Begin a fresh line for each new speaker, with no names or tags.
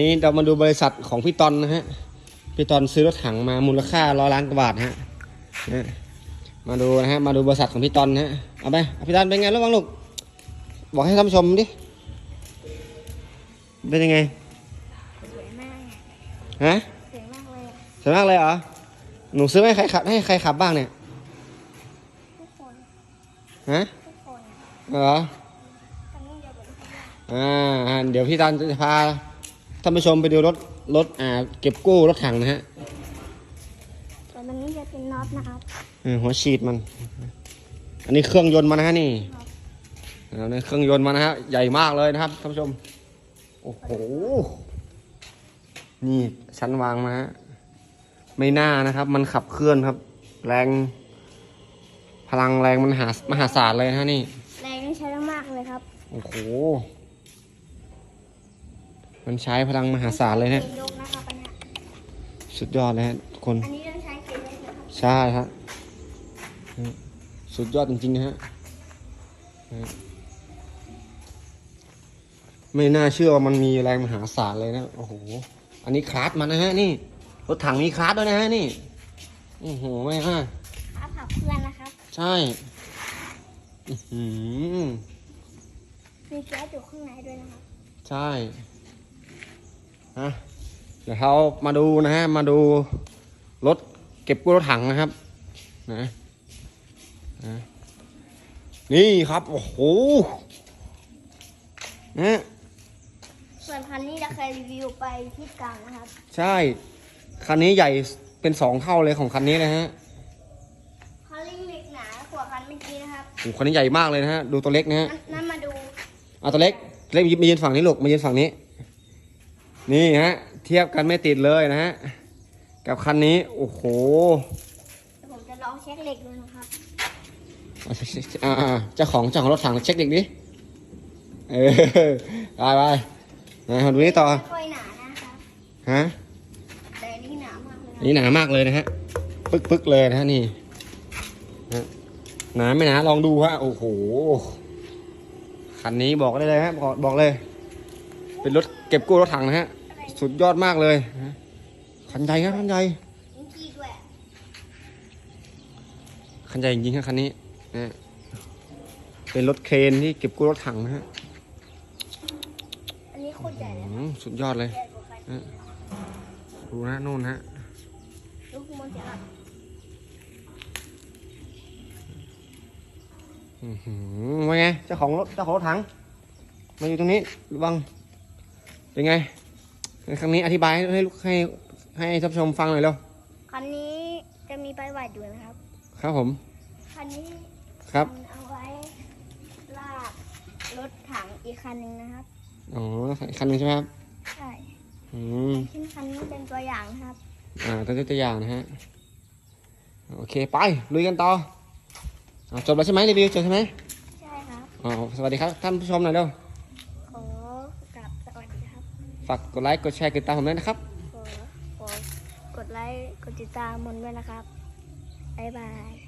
นี้เรามาดูบริษัทของพี่ตอนนะฮะ พี่ตอนซื้อรถถังมามูลค่าร้อยล้านกว่าบาทฮะนะมาดูนะฮะ มาดูบริษัทของพี่ตอนนะฮะ เอาไปเอาพี่ตอนเป็นไงระวังลูก บอกให้ท่านผู้ชมดิ เป็นยังไง
สวยมาก
ฮะ
สวยมากเลย
สวยมากเลยเหรอ หนูซื้อให้ใครขับให้ใครขับบ้างเนี่ย
ทุกคน
ฮะ
ทุกคน
เหรอ
ตอนนี้เดี๋ยวผม
อ่าอ่า เดี๋ยวพี่ตอนจะพา ท่านผู้ชมไปดูรถรถอ่าเก็บกู้รถถังนะฮะ
ส่วนตรงนี้จะเป็นน็อตนะครับ
เออหัวฉีดมัน อันนี้เครื่องยนต์มันนะฮะนี่เอาเนี่ยเครื่องยนต์มันนะฮะใหญ่มากเลยนะครับท่านผู้ชม โอ้โห นี่ชั้นวางมาฮะไม่น่านะครับ มันขับเคลื่อนครับ แรง พลังแรงมันหามหาศาลเลยนะฮะนี่
แรงนี่ใช้ได้มากเลยครับ
โอ้โห มันใช้พลังมหาศาลเลยเนี่ย
ป็นยกนะครับอันเนี้ย
สุดยอดเลยฮะทุกคน
อันนี้ต้องใช้เกณฑ์เลยนะครับ
ใช่ฮะสุดยอดจริงๆนะฮะไม่น่าเชื่อว่ามันมีแรงมหาศาลเลยนะโอ้โหอันนี้คลาสมันนะฮะนี่รถถังมีคลาสด้วยนะฮะนี่โอ้โหไม่ฮะ
ถ้าขับเคลื่อนนะครับ
ใช่อื้อหือ
มีแก๊สอยู่ข้างในด้วยนะครับ
ใช่ ฮะเดี๋ยวเรามาดูนะฮะมาดูรถเก็บกู้รถถังนะครับนะนะนี่ครับ โอ้โหนะ
ส่วนคันนี้เราเคยรีวิวไปที่กลางนะครับ
ใช่ คันนี้ใหญ่เป็นสองเท่าเลยของคันนี้นะฮะ
เขาลิงเหล็กหนากว่าคันเมื่อกี้นะครับ
โอ้โหคันนี้ใหญ่มากเลยนะฮะ ดูตัวเล็กนะฮะ
นั่นนั่นมาดู
เอาตัวเล็กตัวเล็กมายืนฝั่งนี้ลูกมายืนฝั่งนี้ นี่ฮะ เทียบกันไม่ติดเลยนะฮะ กับคันนี้ โอ้โห
เดี๋ยวผมจะลองเช็คเหล็กดูนะครับ
อ่าเช็คเช็คอ่าอ่าเจ้าของเจ้าของรถถังเช็คเด็กดิเออไปไปนะมาดูนี่ต่อ
ไม่ค่อยหนานะครับ
ฮะ
แต่อันนี่หนามากเลยครับ
นี่หนามากเลยนะฮะปึ๊กปึ๊กเลยนะฮะนี่ฮะหนาไม่หนาลองดูฮะโอ้โหคันนี้บอกได้เลยฮะบอกบอกเลย เป็นรถเก็บกู้รถถังนะฮะ
อะไร
สุดยอดมากเลยฮะคันใหญ่ครับคันใหญ่
มีขี้ด้วย
คันใหญ่จริงๆครับคันนี้นะฮะเป็นรถเครนที่เก็บกู้รถถังนะฮะ
อันนี้โคตรใหญ่เลย
อืมสุดยอดเลย
ใหญ่กว่าคันนี้
ดูนะนู่นฮะ
ลูกมันจะอับ
อือหือว่าไงเจ้าของรถเจ้าของรถถังมาอยู่ตรงนี้ระวัง เป็นไง ครั้งนี้อธิบายให้ลูกให้ให้ท่านผู้ชมฟังหน่อยเร็ว
คันนี้จะมีใบหวัดอยู่นะครับ
ครับผม
คันนี้
ครับ
มันเอาไว้ลากรถถังอีกคันหนึ่งนะครับ
อ๋ออีกคันหนึงใช่ไหมครับ
ใช่
อืม
ขึ้นคันนี้เป็นตัวอย่างนะครับ
อ่าตัวตัวอย่างนะฮะ โอเคไปลุยกันต่ออ่าจบแล้วใช่ไหมรีวิวจบใช่ไหม
ใช่ครับ
อ๋อสวัสดีครับท่านผู้ชมหน่อยเร็ว
ขอกลับสวัสดีครับ
ฝากกดไลค์ กดแชร์ กดติดตามผมด้วยนะครับ
ขอขอกดไลค์ กดติดตามมนด้วยนะครับ บ๊ายบาย